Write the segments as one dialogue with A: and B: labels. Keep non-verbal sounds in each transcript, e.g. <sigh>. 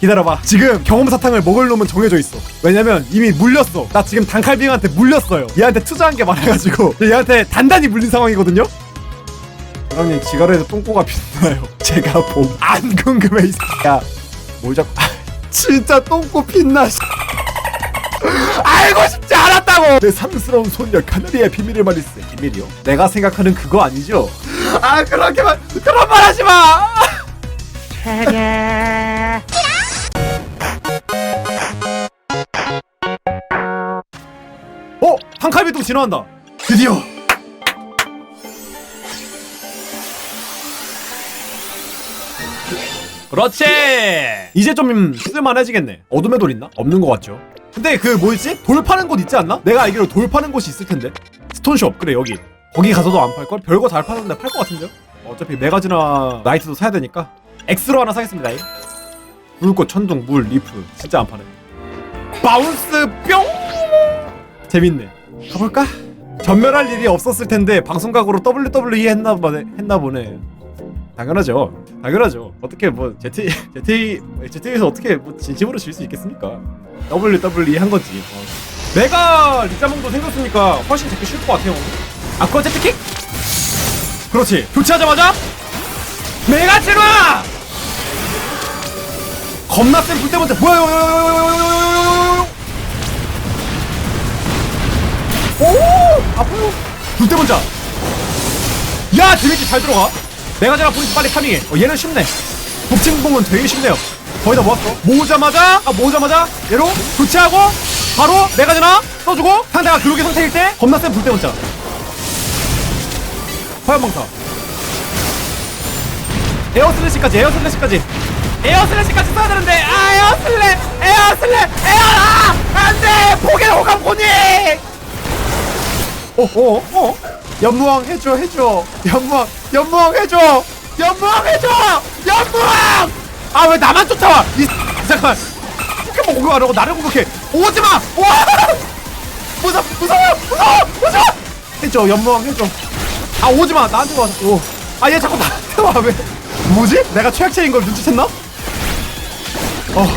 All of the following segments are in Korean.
A: 기다려봐. 지금 경험 사탕을 먹을 놈은 정해져 있어. 왜냐면 이미 물렸어. 나 지금 단칼빙한테 물렸어요. 얘한테 투자한 게 많아가지고 <laughs> 얘한테 단단히 물린 상황이거든요? 사장님 지가르에서 똥꼬가 빛나요? <laughs> 제가 봄안 궁금해 이 새끼야. 뭘 자꾸 아, 진짜 똥꼬 빛나 씨. 알고 싶지 않았다고! 내 사랑스러운 손녀 카나리의 비밀을 말했어. 비밀이요? 내가 생각하는 그거 아니죠? 아 그렇게만 그런 말 하지 마 한 칼비도 진화한다. 드디어. 그렇지! 이제 좀 쓸만해지겠네. 어둠의 돌 있나? 없는 것 같죠? 근데 그 뭐였지? 돌 파는 곳 있지 않나? 내가 알기로 돌 파는 곳이 있을 텐데. 스톤숍. 그래 여기. 거기 가서도 안 팔 걸? 별거 잘 파는데 팔 것 같은데요? 어차피 메가즈나 나이트도 사야 되니까. X로 하나 사겠습니다. 불꽃, 천둥, 물, 리프. 진짜 안 파네. 바운스 뿅! 재밌네 가볼까? 전멸할 일이 없었을 텐데 방송각으로 WWE 했나 보네 했나 보네 당연하죠 당연하죠 어떻게 뭐 ZT ZT ZT에서 어떻게 뭐 진심으로 질 수 있겠습니까 WWE 한 거지 어. 내가 리자몽도 생겼으니까 훨씬 잡기 쉬울 것 같아요 아쿠아 제트킥 그렇지 교체하자마자 메가 칠화 겁나 센 불때문에 뭐야 이 오! 아파요. 불때 먼저. 야, 데미지 잘 들어가. 내가 제가 보니까 빨리 카밍해. 어, 얘는 쉽네. 복싱봉은 되게 쉽네요. 거의 다 모았어. 모으자마자, 아, 모으자마자, 얘로 교체하고, 바로 내가 전화 써주고, 상대가 그로기 상태일 때, 겁나 센 불때 먼저. 화염방사. 에어 슬래시까지, 에어 슬래시까지. 에어 슬래시까지 써야 되는데, 아, 에어 슬래, 에어 슬래, 에어, 아! 안 돼! 포기를 호감 보니! 어어 어? 연무왕 해줘 해줘. 연무왕 연무왕 해줘. 연무왕 해줘! 연무왕! 아 왜 나만 쫓아와? 이 잠깐 포켓몬 공격하려고 나를 공격해. 오지 마! 와! 무서 무서워 무서워 무서워! 해줘 연무왕 해줘. 아 오지 마. 나한테 와서. 아얘 자꾸 나한테 와 왜? 뭐지? 내가 최악체인 걸 눈치챘나? 어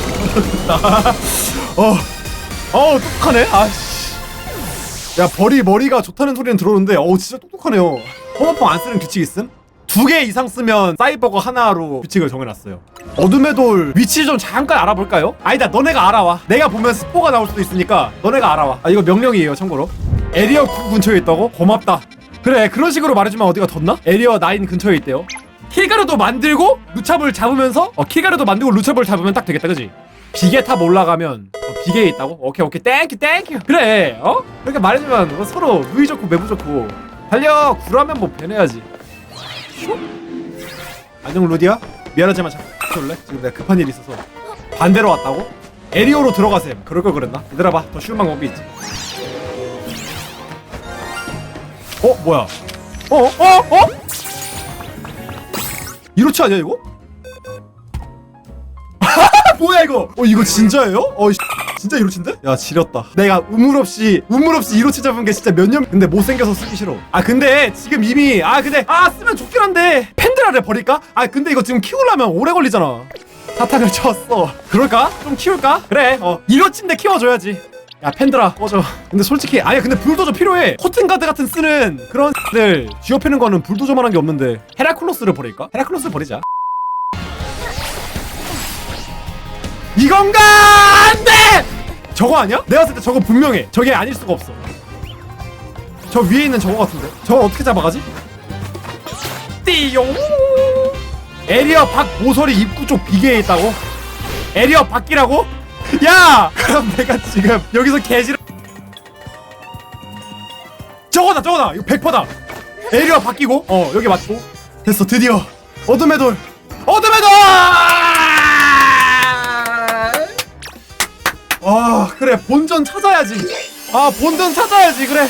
A: 어어 <laughs> 어, 똑똑하네. 아씨 야 벌이 머리가 좋다는 소리는 들어오는데 어우 진짜 똑똑하네요 허머펑 안 쓰는 규칙 있음? 두 개 이상 쓰면 사이버거 하나로 규칙을 정해놨어요 어둠의 돌 위치 좀 잠깐 알아볼까요? 아니다 너네가 알아와 내가 보면 스포가 나올 수도 있으니까 너네가 알아와 아 이거 명령이에요 참고로 에리어 9 근처에 있다고? 고맙다 그래 그런 식으로 말해주면 어디가 덧나? 에리어 9 근처에 있대요 킬가루도 만들고 루차볼 잡으면서 어 킬가루도 만들고 루차볼 잡으면 딱 되겠다 그지? 비계 탑 올라가면 어, 비계에 있다고? 오케이 오케이 땡큐 땡큐 그래 어? 그렇게 말해주면 뭐 서로 누이 좋고 매부 좋고 달려 구라면 뭐 변해야지 슉. 안녕 루디야 미안하지만 잠깐 올래? 지금 내가 급한 일이 있어서 반대로 왔다고? 에리오로 들어가셈 그럴 걸 그랬나? 얘들아 봐더 쉬운 방법이 있지 어? 뭐야 어? 어? 어? 이로치 아니야 이거? 뭐야 이거? 어 이거 진짜예요? 어 씨, <laughs> 진짜 이로치인데? 야 지렸다. 내가 우물 없이 우물 없이 이로치 잡은 게 진짜 몇 년? 근데 못 생겨서 쓰기 싫어. 아 근데 지금 이미 아 근데 아 쓰면 좋긴 한데 팬드라를 버릴까? 아 근데 이거 지금 키우려면 오래 걸리잖아. 사탕을 <laughs> 쳤어. 그럴까? 좀 키울까? 그래. 어 이로치인데 키워줘야지. 야 팬들아 꺼져 근데 솔직히 아니 근데 불도저 필요해 코튼가드 같은 쓰는 그런 <laughs> 들 쥐어패는 거는 불도저만한 게 없는데 헤라클로스를 버릴까? 헤라클로스를 버리자 이건가? 안돼! 저거 아니야? 내가 봤을 때 저거 분명해. 저게 아닐 수가 없어. 저 위에 있는 저거 같은데? 저걸 어떻게 잡아가지? 띠용! 에리어 밖 모서리 입구 쪽 비계에 있다고? 에리어 밖이라고? 야! <laughs> 그럼 내가 지금 여기서 개지를 저거다 저거다! 이거 100%다! 에리어 바뀌고? 어 여기 맞고. 됐어 드디어. 어둠의 돌. 어둠의 돌! 그래 본전 찾아야지. 아 본전 찾아야지 그래.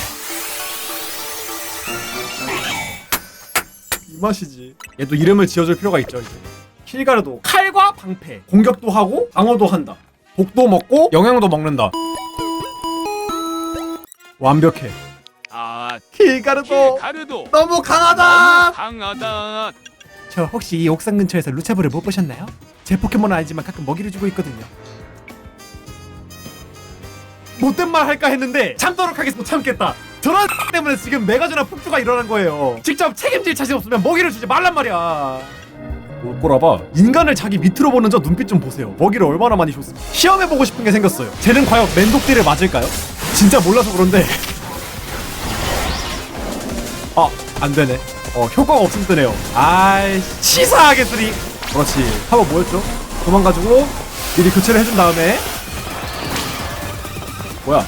A: 이 맛이지. 얘도 이름을 지어줄 필요가 있죠 이제. 킬가르도 칼과 방패. 공격도 하고 방어도 한다. 독도 먹고 영양도 먹는다. 완벽해.
B: 아,
A: 킬가르도
B: 가르도.
A: 너무 강하다.
B: 강하다.
A: 저 혹시 이 옥상 근처에서 루차브를 못 보셨나요? 제 포켓몬은 아니지만 가끔 먹이를 주고 있거든요. 못된 말 할까 했는데 참도록 하겠습니다. 못 참겠다. 저런 때문에 지금 메가조나 폭주가 일어난 거예요. 직접 책임질 자신 없으면 먹이를 주지 말란 말이야. 뭘 꼬라봐. 인간을 자기 밑으로 보는 저 눈빛 좀 보세요. 먹이를 얼마나 많이 줬습니까? 시험해보고 싶은 게 생겼어요. 쟤는 과연 맨독딜을 맞을까요? 진짜 몰라서 그런데 아, 안 되네. 어, 효과가 없음 뜨네요. 아이, 치사하게 쓰리. 그렇지. 한번 뭐였죠? 도망가지고 미리 교체를 해준 다음에. 뭐야?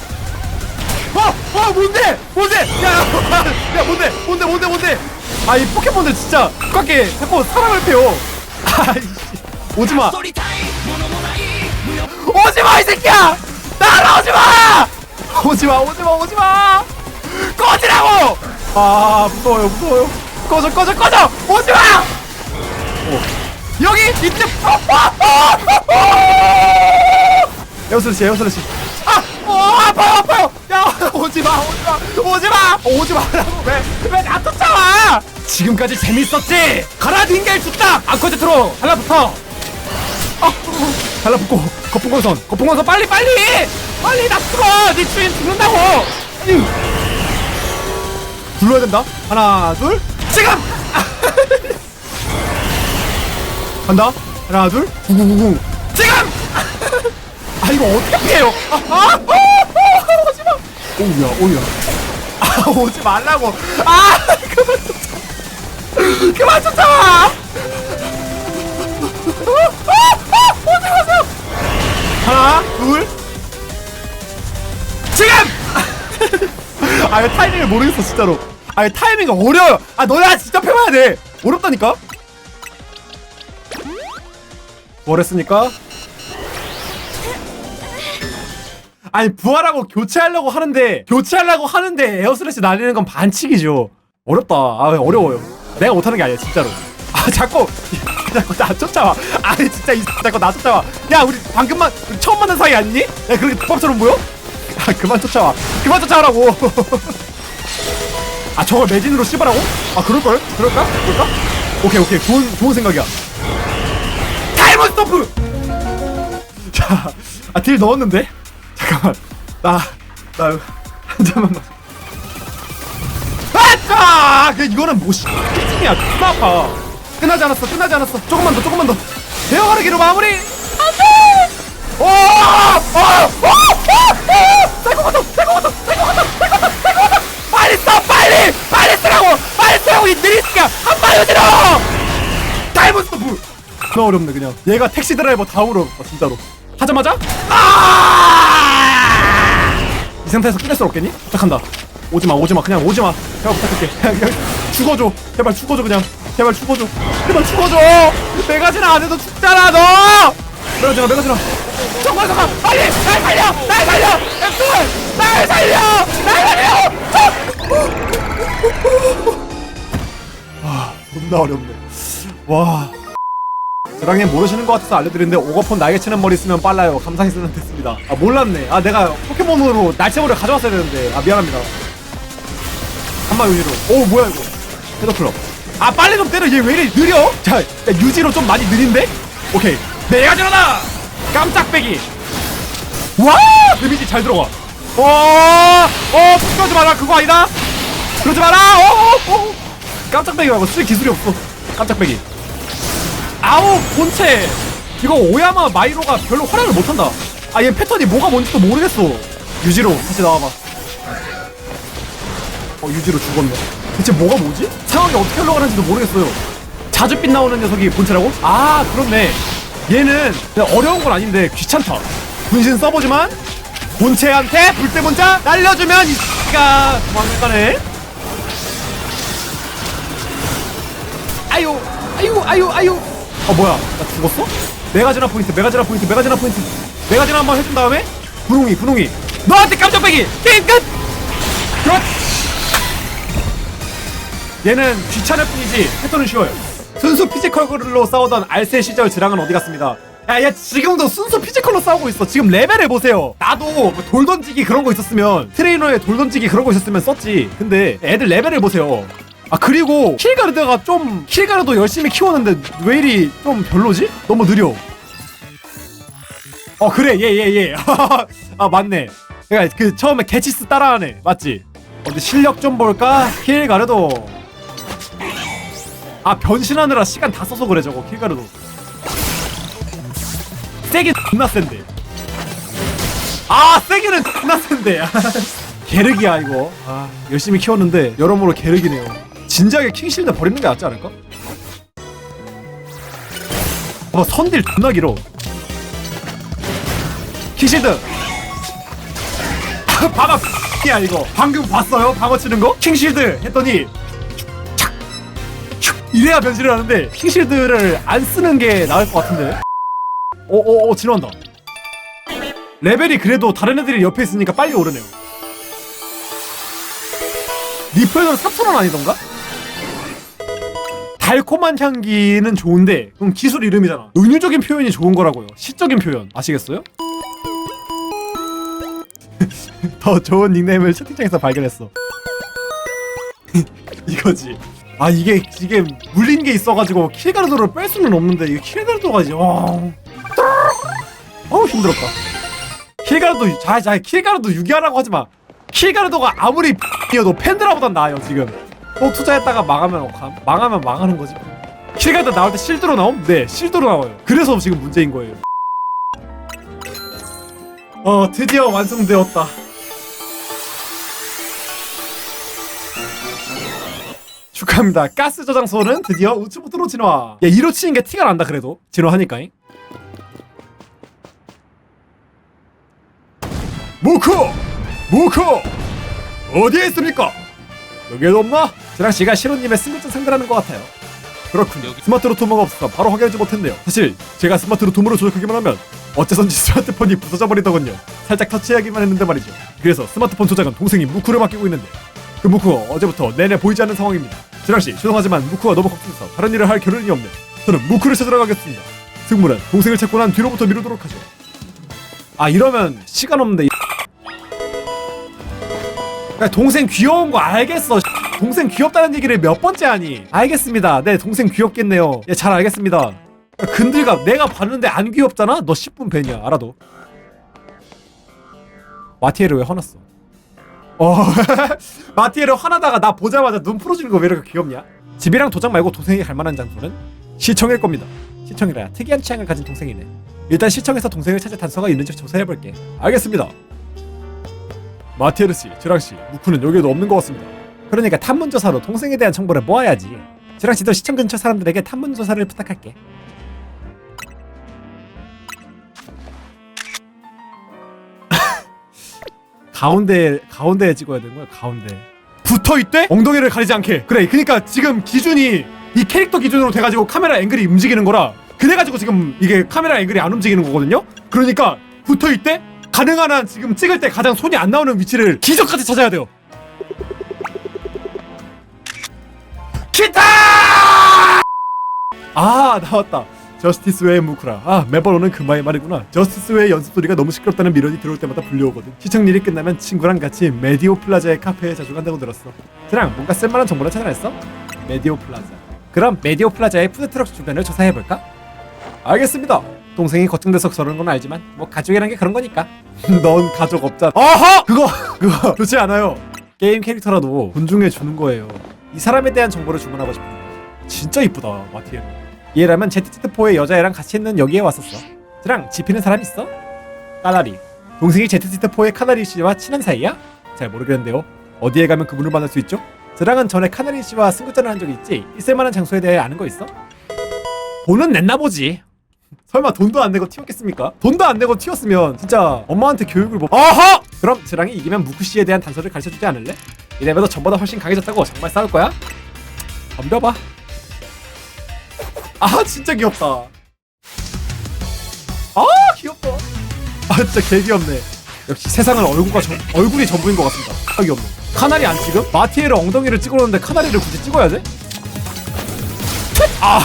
A: 어! 어! 뭔데! 뭔데! 야! 야, 뭔데! 뭔데! 뭔데! 뭔데! 아, 이 포켓몬들 진짜 똑같게 자꾸 사람을 패요. 아이씨. 오지마. 오지마, 이 새끼야! 따라오지마! 오지마, 오지마, 오지마! 꺼지라고! 아 무서워요 무서워요 꺼져 꺼져 꺼져 오지마 어. 여기 이쯤 에어슬래시 에어슬래시 아! 어, 아파요 아파요 야 오지마 오지마 오지마 오지마라고 왜왜 나 쫓아와 지금까지 재밌었지 가라 닌겔 죽다 앙코제트로 달라붙어 아, 달라붙고 거품광선 거품광선 빨리 빨리 빨리 나 죽어 네 주인 죽는다고 으. 불러야 된다. 하나, 둘, 지금! <laughs> 간다. 하나, 둘, 구구구구. 지금! <laughs> 아 이거 어떻게 피해요? 아, 아, 오, 오, 오우야, 오우야. 아 <laughs> 오지 말라고. 아 그만 쫓아. 그만 쫓아와. 오지 마세요. 하나, 둘. 지금! <laughs> 아, 타이밍을 모르겠어, 진짜로. 아, 타이밍이 어려워요. 아, 너네 진짜 펴봐야 돼. 어렵다니까? 뭘 했으니까? 아니, 부활하고 교체하려고 하는데, 교체하려고 하는데 에어슬래시 날리는 건 반칙이죠. 어렵다. 아, 어려워요. 내가 못하는 게 아니야, 진짜로. 아, 자꾸, <laughs> 자꾸 나 쫓아와. 아니, 진짜, 이 자꾸 나 쫓아와. 야, 우리 방금만, 우리 처음 만난 사이 아니니? 야, 그렇게 독밥처럼 보여? 아 그만 쫓아와 그만 쫓아와라고 <laughs> 아 저걸 매진으로 씹으라고? 아 그럴걸? 그럴까? 그럴까? 오케이 오케이 좋은 좋은 생각이야 타이머 스토프 자 아딜 넣었는데 잠깐만 나나 한 잔만 아짜 그 이거는 뭐 시팅이야 존나 아파 끝나지 않았어 끝나지 않았어 조금만 더 조금만 더 대화하기로 마무리 안돼 오! 오! 오! 오! 오! 한 발로 들어! 다이몬 스토프! 너무 어렵네 그냥 얘가 택시 드라이버 다음으로 어, 진짜로 하자마자 아! 이 상태에서 끝낼 수 없겠니? 부탁한다. 오지마 오지마 그냥 오지마. 제발 부탁할게. 그냥, <laughs> 그냥 죽어줘. 제발 죽어줘 그냥. 제발 죽어줘. 제발 죽어줘! 메가지나 안 해도 죽잖아 너! 메가지나 메가지나 정말 잠깐 빨리! 날 살려! 날 살려! 앱돌 날 살려! 날 살려! <laughs> 아 존나 어렵네. 와 저랑님 모르시는 것 같아서 알려드리는데 오거폰 날개 치는 머리 쓰면 빨라요. 감상히 쓰면 됐습니다. 아 몰랐네. 아 내가 포켓몬으로 날개머리를 가져왔어야 되는데. 아 미안합니다. 한마 유지로. 오 뭐야 이거? 헤더클럽. 아 빨리 좀 때려. 얘 왜 이래 느려? 자 야, 유지로 좀 많이 느린데? 오케이. 내가 지나다! 깜짝배기. 와! 데미지 잘 들어가. 어 어 그러지 마라. 그거 아니다. 그러지 마라. 어어 깜짝배기 말고 쓸 기술이 없어. 깜짝배기 아우 본체. 이거 오야마 마이로가 별로 활약을 못한다. 아 얘 패턴이 뭐가 뭔지도 모르겠어. 유지로 다시 나와봐. 어 유지로 죽었네. 대체 뭐가 뭐지? 상황이 어떻게 흘러가는지도 모르겠어요. 자주빛 나오는 녀석이 본체라고? 아 그렇네. 얘는 어려운 건 아닌데 귀찮다. 분신 써보지만 본체한테 불때문자 날려주면 이 X가 도망가네. 아유 아유 아유 아유 어 뭐야 나 죽었어? 메가지나 포인트 메가지나 포인트 메가지나 포인트 메가지나 한번 해준 다음에 분홍이 분홍이 너한테 깜짝배기 게임 끝 그렇지 얘는 귀찮을 뿐이지 패턴은 쉬워요 순수 피지컬로 싸우던 알세 시절 지랑은 어디 갔습니다 야, 야, 지금도 순수 피지컬로 싸우고 있어. 지금 레벨을 보세요. 나도 뭐 돌 던지기 그런 거 있었으면, 트레이너에 돌 던지기 그런 거 있었으면 썼지. 근데 애들 레벨을 보세요. 아 그리고 킬가르드가 좀 킬가르도 열심히 키웠는데 왜 이리 좀 별로지? 너무 느려. 어 그래. 얘 얘 얘 <laughs> 아 맞네. 그러니까 그 처음에 개치스 따라하네. 맞지? 어, 근데 실력 좀 볼까? 킬가르도. 아 변신하느라 시간 다 써서 그래 저거 킬가르도. 세게 존나 센데. 아 세게는 존나 센데. <laughs> 게르기야 이거. 아 열심히 키웠는데 여러모로 게르기네요 진작에 킹실드 버리는 게 낫지 않을까? 어 선딜 존나 길어 킹실드 방어 야 이거 방금 봤어요? 방어 치는 거? 킹실드 했더니 이래야 변신을 하는데 킹실드를 안 쓰는 게 나을 것 같은데 오오오 지나간다 레벨이 그래도 다른 애들이 옆에 있으니까 빨리 오르네요 리프에는 4,000원 아니던가? 달콤한 향기는 좋은데 그럼 기술 이름이잖아. 은유적인 표현이 좋은 거라고요. 시적인 표현. 아시겠어요? <laughs> 더 좋은 닉네임을 채팅창에서 발견했어. <laughs> 이거지. 아 이게 이게 물린 게 있어가지고 킬가르도를 뺄 수는 없는데 이게 킬가르도가 이제 와. 어우 힘들었다. 킬가르도 자자 킬가르도 유기하라고 하지 마. 킬가르도가 아무리 이어도 팬드라보단 나아요 지금 또 투자했다가 망하면 어감? 망하면 망하는 거지 킬가르도 나올 때 실드로 나옴? 네 실드로 나와요 그래서 지금 문제인 거예요 어 드디어 완성되었다 축하합니다 가스 저장소는 드디어 우측부터로 진화 야 이로 치는 게 티가 난다 그래도 진화하니까잉 무코! 무코! 어디에 있습니까? 여기에도 없나? 저랑 씨가 시로님의 승급전 상대라는 것 같아요. 그렇군요. 스마트 로토머가 없어서 바로 확인하지 못했네요. 사실 제가 스마트 로토머로 조작하기만 하면 어째선지 <laughs> 스마트폰이 부서져 버리더군요. 살짝 터치하기만 했는데 말이죠. 그래서 스마트폰 조작은 동생이 무쿠를 맡기고 있는데 그 무쿠가 어제부터 내내 보이지 않는 상황입니다. 지랑씨 죄송하지만 무쿠가 너무 걱정돼서 다른 일을 할 겨를이 없네 저는 무쿠를 찾으러 가겠습니다. 승무는 동생을 찾고 난 뒤로부터 미루도록 하죠. 아 이러면 시간 없는데 야, 동생 귀여운 거 알겠어. 동생 귀엽다는 얘기를 몇 번째 하니? 알겠습니다. 네, 동생 귀엽겠네요. 예, 잘 알겠습니다. 야, 근들갑 내가 봤는데 안 귀엽잖아? 너 10분 벤이야. 알아도. 마티에를 왜 화났어? 어, <laughs> 마티에를 화나다가 나 보자마자 눈 풀어주는 거 왜 이렇게 귀엽냐? 집이랑 도장 말고 동생이 갈 만한 장소는 시청일 겁니다. 시청이라 특이한 취향을 가진 동생이네. 일단 시청에서 동생을 찾을 단서가 있는지 조사해볼게. 알겠습니다. 마티에르 씨, 지랑 씨, 무쿠는 여기에도 없는 것 같습니다. 그러니까 탐문 조사로 동생에 대한 정보를 모아야지. 지랑 씨도 시청 근처 사람들에게 탐문 조사를 부탁할게. <laughs> 가운데 가운데에 찍어야 되는 거야. 가운데. 붙어 있대? 엉덩이를 가리지 않게. 그래. 그러니까 지금 기준이 이 캐릭터 기준으로 돼가지고 카메라 앵글이 움직이는 거라. 그래가지고 지금 이게 카메라 앵글이 안 움직이는 거거든요. 그러니까 붙어 있대? 가능한 한 지금 찍을 때 가장 손이 안 나오는 위치를 기적같이 찾아야 돼요. 기타! 아 나왔다. 저스티스 웨이 무쿠라. 아 매번 오는 금마의 말이구나. 저스티스 웨이 연습 소리가 너무 시끄럽다는 미련이 들어올 때마다 불려오거든. 시청 일이 끝나면 친구랑 같이 메디오 플라자의 카페에 자주 간다고 들었어. 그랑 뭔가 쓸만한 정보를 찾아냈어? 메디오 플라자. 그럼 메디오 플라자의 푸드트럭 주변을 조사해볼까? 알겠습니다. 동생이 걱정돼서 저러는 건 알지만 뭐 가족이란 게 그런 거니까. <laughs> 넌 가족 없잖아. 아하! 그거 그거 좋지 않아요. 게임 캐릭터라도 존중해 주는 거예요. 이 사람에 대한 정보를 주문하고 싶은데 진짜 이쁘다 마티에. 얘라면 ZZ4의 여자애랑 같이 있는 여기에 왔었어. 저랑 지피는 사람 있어? 까나리. 동생이 ZZ4의 카나리 씨와 친한 사이야? 잘 모르겠는데요. 어디에 가면 그분을 만날 수 있죠? 저랑은 전에 카나리 씨와 승급전을 한 적이 있지. 있을 만한 장소에 대해 아는 거 있어? 돈은 냈나 보지. 설마 돈도 안 내고 튀었겠습니까? 돈도 안 내고 튀었으면 진짜 엄마한테 교육을 못. 아하! 그럼 즈랑이 이기면 무쿠 씨에 대한 단서를 가르쳐주지 않을래? 이래봬도 전보다 훨씬 강해졌다고 정말 싸울 거야? 덤벼봐. 아 진짜 귀엽다. 아 귀엽다. 아 진짜 개 귀엽네. 역시 세상은 얼굴과 전, 얼굴이 전부인 것 같습니다. 아 귀엽네. 카나리 안 찍음? 마티에를 엉덩이를 찍어놓는데 카나리를 굳이 찍어야 돼? 아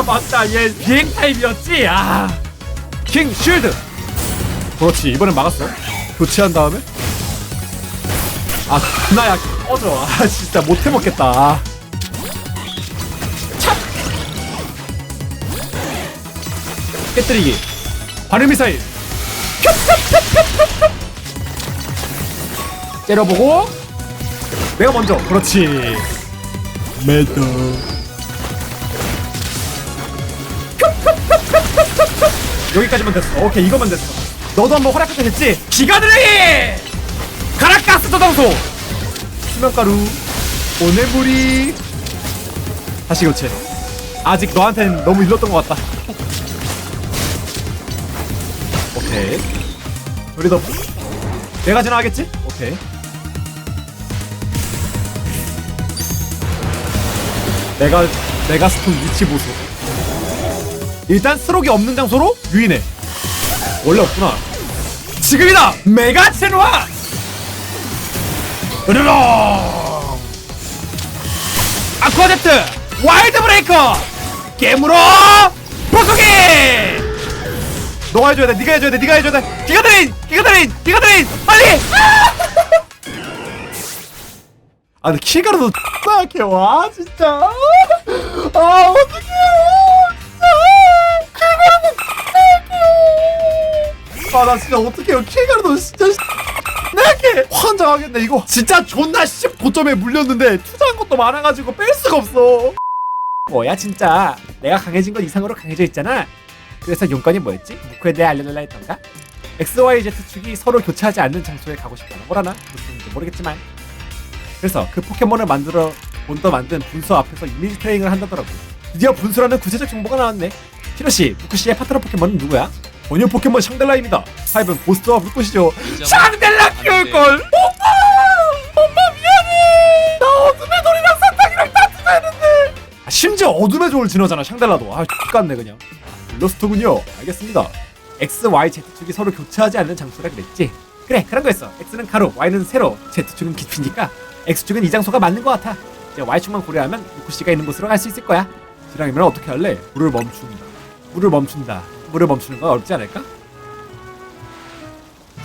A: <laughs> 맞다 얘 비행 타입이었지 아킹 쉴드 그렇지 이번엔 막았어 교체한 다음에 아 그나야 꺼져. 아, 진짜 못 해먹겠다. 아. 깨뜨리기. 발효미사일. 때려보고. 내가 먼저. 그렇지. 매도. 여기까지만 됐어. 오케이, 이거만 됐어. 너도 한번 허락할 때 됐지? 기가드레이! 가라가스 저장소! 수면가루. 오네무리. 다시 교체. 아직 너한텐 너무 일렀던 것 같다. 오케이. 우리 더 내가 지나가겠지? 오케이. 내가 내가 스톤 위치 보소. 일단 스록이 없는 장소로 유인해. 원래 없구나. 지금이다! 메가 체노아 으르렁. 아쿠아제트 와일드 브레이커. 깨물어 보속기. 너가 해줘야 돼 네가 해줘야 돼 네가 해줘야 돼. 기가드린 기가드린 기가드린 빨리! 아 근데 킬가루도 약해 와 진짜. 아 어떡해요 진짜. 킬가루도 아나 진짜 어떡해요. 킬가루도 진짜 내게 환장하겠네 이거 진짜 존나 씨 고점에 물렸는데 투자한 것도 많아가지고 뺄 수가 없어 뭐야 진짜 내가 강해진 건 이상으로 강해져 있잖아 그래서 용건이 뭐였지? 무크에 대해 알려달라 했던가? XYZ 축이 서로 교차하지 않는 장소에 가고 싶다는 거라나? 무슨 뜻인지 모르겠지만 그래서 그 포켓몬을 만들어 본떠 만든 분수 앞에서 이미지 트레이닝을 한다더라고 드디어 분수라는 구체적 정보가 나왔네 히로시, 무크씨의 파트너 포켓몬은 누구야? 본유 포켓몬 샹델라입니다. 파이브는 보스와 불꽃이죠. 샹델라 키울걸? 오빠! 엄마 미안해! 나 어둠의 돌이랑 사탕이랑 다투자 했는데! 아, 심지어 어둠의 돌을 지나잖아 샹델라도. 아 X같네 그냥. 일러스트군요 알겠습니다. X, Y, Z축이 서로 교차하지 않는 장소라 그랬지. 그래 그런 거였어. X는 가로, Y는 세로 Z축은 깊이니까 X축은 이 장소가 맞는 것 같아. 이제 Y축만 고려하면 루쿠씨가 있는 곳으로 갈 수 있을 거야. 지랑이면 어떻게 할래? 물을 멈춘다. 물을 멈춘다 물을 멈추는 건 어렵지 않을까?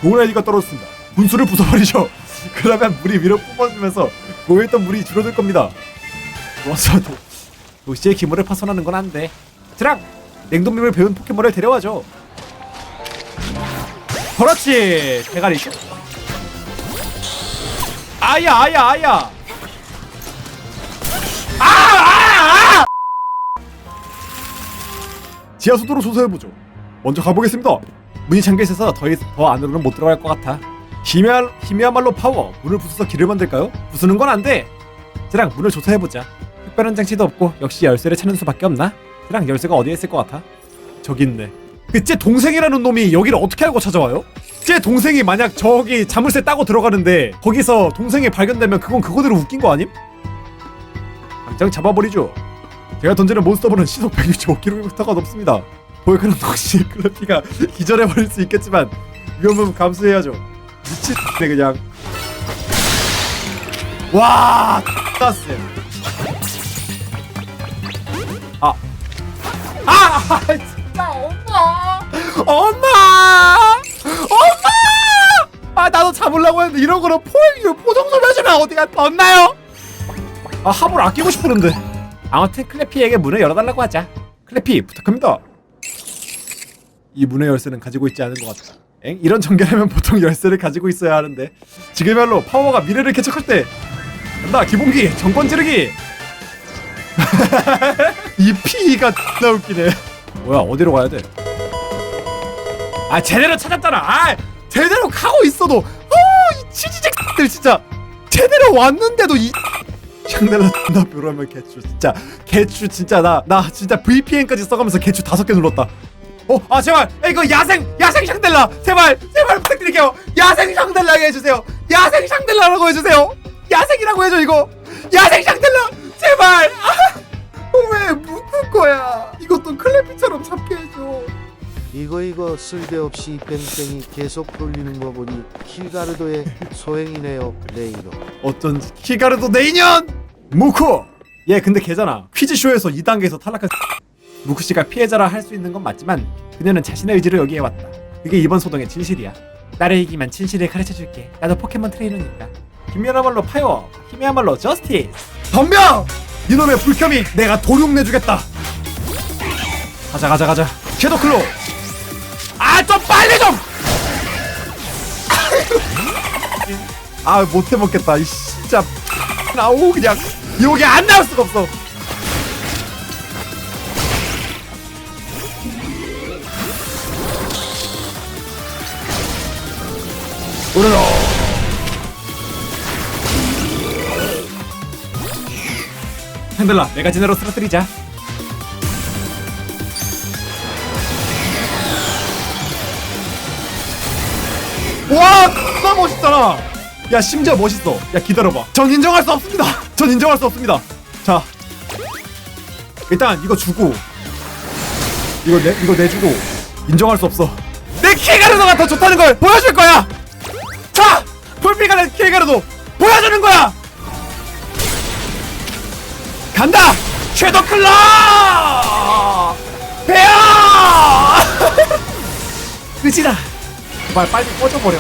A: 좋은 아이디가 떨어졌습니다. 분수를 부숴버리죠. <laughs> 그러면 물이 위로 뿜어지면서 고여있던 물이 줄어들 겁니다. 좋았어 도, 도시의 기물을 파손하는 건 안 돼. 드랑! 냉동빔을 배운 포켓몬을 데려와줘. 그렇지! 대가리 슛 아야 아야 아야! 아! 지하 수도로 조사해보죠 먼저 가보겠습니다 문이 잠겨 있어서 더, 있- 더 안으로는 못 들어갈 것 같아 힘이야, 힘이야말로 파워 문을 부숴서 길을 만들까요? 부수는 건 안돼 저랑 문을 조사해보자 특별한 장치도 없고 역시 열쇠를 찾는 수밖에 없나? 저랑 열쇠가 어디에 있을 것 같아? 저기 있네 그쟤 동생이라는 놈이 여기를 어떻게 알고 찾아와요? 쟤 동생이 만약 저기 자물쇠 따고 들어가는데 거기서 동생이 발견되면 그건 그거대로 웃긴 거 아님? 당장 잡아버리죠 제가 던지는 몬스터볼은 시속 165km가 넘습니다. 보이크는 혹시 클래피가 기절해버릴 수 있겠지만 위험은 감수해야죠. 미친네 그냥. 와 X났어 아 아! 아 진짜 엄마. 엄마! 엄마! 아 나도 잡으려고 했는데 이런 거는 포획 포정 좀 해주면 어디가 덧나요? 아 합을 아끼고 싶었는데 아무튼 클래피에게 문을 열어달라고 하자. 클래피 부탁합니다. 이 문의 열쇠는 가지고 있지 않은 것 같다. 엥? 이런 전개라면 보통 열쇠를 가지고 있어야 하는데. 지금이야말로 파워가 미래를 개척할 때. 간다 기본기 정권 찌르기. <laughs> 이 피가 나 웃기네. 뭐야 어디로 가야 돼? 아 제대로 찾았잖아. 아 제대로 가고 있어도. 어이 치지직들 진짜. 제대로 왔는데도 이 샹넬라 나 묘라면 개추. 진짜 개추 진짜 나 나 진짜 VPN까지 써가면서 개추 다섯 개 눌렀다. 어 아 제발. 야, 이거 야생 야생 샹델라. 제발 제발 부탁드릴게요. 야생 샹델라게 해주세요. 야생 샹델라라고 해주세요. 야생이라고 해줘 이거. 야생 샹델라. 제발. 아왜 묻는 거야? 이것도 클래피처럼 잡게 해줘
B: 이거 이거 쓸데없이 뺑뺑이 계속 돌리는 거 보니 킬가르도의 소행이네요 레이로
A: 어쩐지 키가르도 내 인연 무쿠 얘 근데 걔잖아. 퀴즈쇼에서 2단계에서 탈락한 <laughs> 무쿠 씨가 피해자라 할 수 있는 건 맞지만 그녀는 자신의 의지로 여기에 왔다. 그게 이번 소동의 진실이야. 나를 이기면 진실을 가르쳐 줄게. 나도 포켓몬 트레이너니까. 힘이야말로 파이어 힘이야말로 저스티스. 덤벼! 이놈의 불켜이 내가 도륙 내주겠다. 가자 가자 가자. 섀도클로 좀 빨리 좀! 아 못해 먹겠다. 이 진짜. 아우 그냥. 여기 안 나올 수가 없어. 오르노 핸들라 메가진으로 쓰러뜨리자 와, 진짜 멋있잖아. 야, 심지어 멋있어. 야, 기다려봐. 전 인정할 수 없습니다. <laughs> 전 인정할 수 없습니다. 자, 일단 이거 주고, 이거 내 이거 내주고 인정할 수 없어. 내 키가르도가 더 좋다는 걸 보여줄 거야. 자, 풀피가는 키가르도 보여주는 거야. 간다. 섀도 클럽. 배야. <laughs> 끝이다. 제발 빨리 꺼져버려.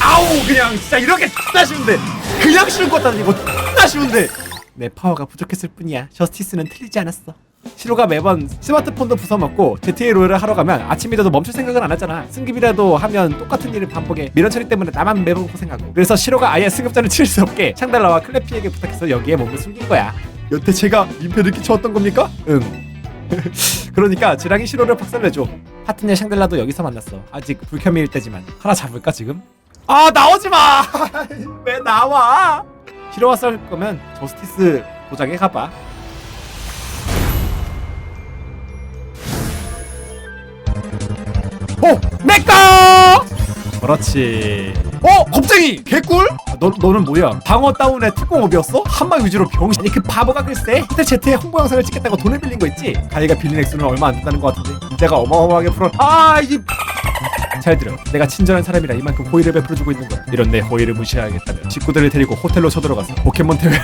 A: 아우 그냥 진짜 이렇게 X나 쉬운데 그냥 쉬운 것도 아니고 X나 쉬운데. 내 파워가 부족했을 뿐이야. 저스티스는 틀리지 않았어. 시로가 매번 스마트폰도 부숴먹고 GTA 롤을 하러 가면 아침이라도 멈출 생각은 안 하잖아. 승급이라도 하면 똑같은 일을 반복해 미련 처리 때문에 나만 매번 고생하고. 그래서 시로가 아예 승급자를 치를 수 없게 샹달라와 클래피에게 부탁해서 여기에 몸을 숨긴 거야. 여태 제가 민폐를 끼쳐왔던 겁니까? 응 <laughs> 그러니까 지랑이 시로를 박살내줘 파트너 샹들라도 여기서 만났어 아직 불켜미일 때지만 하나 잡을까 지금? 아 나오지 마! <laughs> 왜 나와? 시로와 싸울 거면 저스티스 도장에 가봐 어! 내꺼! 그렇지 어! 겁쟁이! 개꿀? 아, 너, 너는 뭐야? 방어 다운에 특공업이었어? 한방 위주로 병신 아니 그 바보가 글쎄? 호텔 제트에 홍보 영상을 찍겠다고 돈을 빌린 거 있지? 가이가 빌린 액수는 얼마 안 된다는 것 같은데. 이자가 어마어마하게 풀어. 아 이 잘 들어. 내가 친절한 사람이라 이만큼 호의를 베풀어주고 있는 거야. 이런 내 호의를 무시하겠다면 식구들을 데리고 호텔로 쳐들어가서 포켓몬 대회.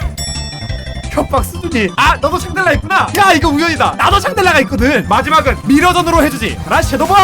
A: <laughs> 협박 수준이. 아 너도 샹델라 있구나. 야 이거 우연이다. 나도 샹델라가 있거든. 마지막은 미러전으로 해주지. 나 섀도볼